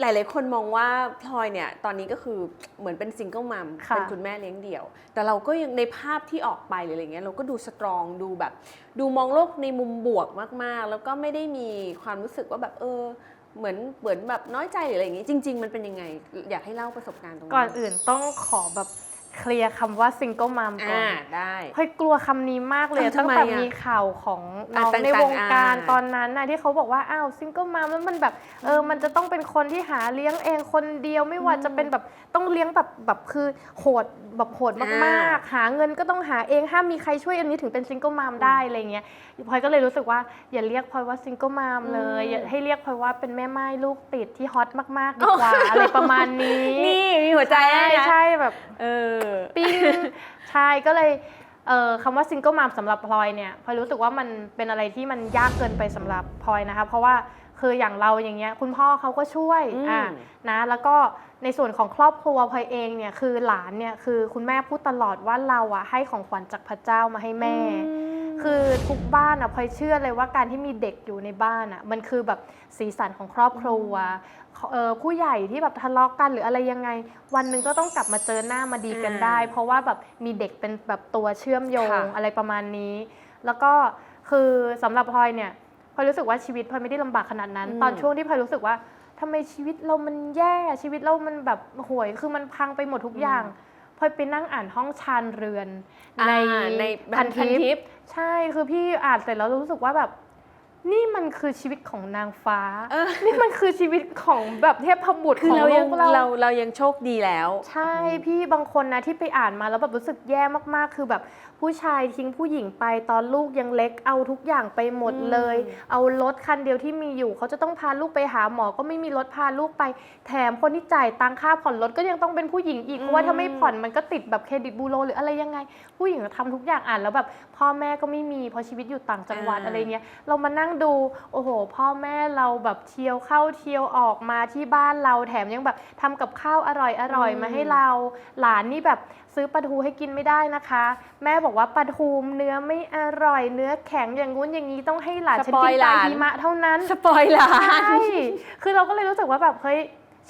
หลาย ๆ คนมองว่าพลอยเนี่ยตอนนี้ก็คือเหมือนเป็นซิงเกิลมัมค่ะเป็นคุณแม่เลี้ยงเดี่ยว แต่เราก็ยังในภาพที่ออกไปหรืออะไรเงี้ยเราก็ดูสตรองดูแบบ ดูมองโลกในมุมบวกมาก ๆ แล้วก็ไม่ได้มีความรู้สึกว่าแบบเออเหมือนเหมือนแบบน้อยใจหรืออะไรอย่างงี้ จริง ๆ มันเป็นยังไง อยากให้เล่าประสบการณ์ตรงนี้ก่อนอื่นต้องขอแบบ เคลียร์คำว่าซิงเกิลมัมก่ออ่าน ได้ พลอยกลัวคำนี้มากเลยเออทำตั้งไมแต่อะมีข่าวของน้องอะในต่างๆวงการอ่าตอนนั้นนะที่เขาบอกว่าอ้าวซิงเกิลมัมแล้วมันแบบเออมันจะต้องเป็นคนที่หาเลี้ยงเองคนเดียวไม่ว่าจะเป็นแบบต้องเลี้ยงแบบแบบคือโหดแบบโหดมากๆ หาเงินก็ต้องหาเองห้ามมีใครช่วยอันนี้ถึงเป็นซิงเกิลมัมได้อะไรเงี้ยพลอยก็เลยรู้สึกว่าอย่าเรียกพลอยว่าซิงเกิลมัมเลยอย่าให้เรียกพลอยว่าเป็นแม่ไม้ลูกติดที่ฮอตมากๆดีกว่า อะไรประมาณนี้นี่มีหัวใจใช่ให้นะใช่แบบ เออปิ้งใช่ก็เลยเอ่อคำว่าซิงเกิลมัมสำหรับพลอยเนี่ยพลอยรู้สึกว่ามันเป็นอะไรที่มันยากเกินไปสำหรับพลอยนะคะ เพราะว่าคืออย่างเราอย่างเงี้ยคุณพ่อเขาก็ช่วยอืมอ่านะแล้วก็ในส่วนของครอบครัวพลอยเองเนี่ยคือหลานเนี่ยคือคุณแม่พูดตลอดว่าเราอะให้ของขวัญจากพระเจ้ามาให้แม่ คือทุกบ้านอะพลอยเชื่อเลยว่าการที่มีเด็กอยู่ในบ้านอะมันคือแบบสีสันของครอบครัวเอ่อผู้ใหญ่ที่แบบทะเลาะกันหรืออะไรยังไง วันหนึ่งก็ต้องกลับมาเจอหน้ามาดีกันได้อ่าเพราะว่าแบบมีเด็กเป็นแบบตัวเชื่อมโยงค่ะอะไรประมาณนี้ แล้วก็คือสำหรับพลอยเนี่ยพลอยรู้สึกว่าชีวิตพลอยไม่ได้ลำบากขนาดนั้นอืมตอนช่วงที่พลอยรู้สึกว่าทำไมชีวิตเรามันแย่ชีวิตเรามันแบบห่วยคือมันพังไปหมดทุกอย่าง พลอยไปนั่งอ่านห้องชานเรือน ในอ่าในพันทิพันทิปปใช่คือพี่อ่านเสร็จแล้วรู้สึกว่าแบบ นี่มันคือชีวิตของนางฟ้าเออนี่มันคือชีวิตของแบบเทพบุตรคือของเราลูยังกเราเราเรายังโชคดีแล้ว ใช่พี่บางคนนะที่ไปอ่านมาแล้วแบบรู้สึกแย่มากๆ คือแบบผู้ชายทิ้งผู้หญิงไปตอนลูกยังเล็กเอาทุกอย่างไปหมดเลยอืมเอารถคันเดียวที่มีอยู่เขาจะต้องพาลูกไปหาหมอก็ไม่มีรถพาลูกไป แถมคนที่จ่ายตังค่าผ่อนรถก็ยังต้องเป็นผู้หญิงอีกเพราะว่าถ้าไม่ผ่อนมันก็ติดแบบเครดิตบูโรหรืออะไรยังไง ผู้หญิงทำทุกอย่างอ่านแล้วแบบพ่อแม่ก็ไม่มีเพราะชีวิตอยู่ต่างจังหวัดอ่าอะไรเงี้ยเรามานั่งดู โอ้โห พ่อแม่เราแบบเที่ยวเข้าเที่ยวออกมาที่บ้านเราแถมยังแบบทำกับข้าวอร่อยอร่อยๆมาให้เรา หลานนี่แบบซื้อปลาทูให้กินไม่ได้นะคะ แม่บอกว่าปลาทูเนื้อไม่อร่อย เนื้อแข็งอย่างงู้นอย่างนี้ต้องให้หลานฉันสปอกิยนหปลาลานหิมะเท่านั้นสปอยหลาใช่นคือเราก็เลยรู้สึกว่าแบบเฮ้ย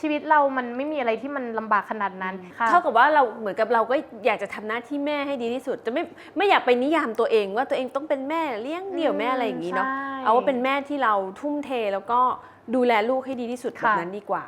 ชีวิตเรามันไม่มีอะไรที่มันลำบากขนาดนั้นค่ะเท่ากับว่าเราเหมือนกับเราก็อยากจะทำหน้าที่แม่ให้ดีที่สุด จะไม่ไม่อยากไปนิยามตัวเองว่าตัวเองต้องเป็นแม่เลี้ยงเดี่ยวแม่อะไรอย่างนี้เนาะใช่ เอาว่าเป็นแม่ที่เราทุ่มเทแล้วก็ดูแลลูกให้ดีที่สุดแบบนั้นดีกว่า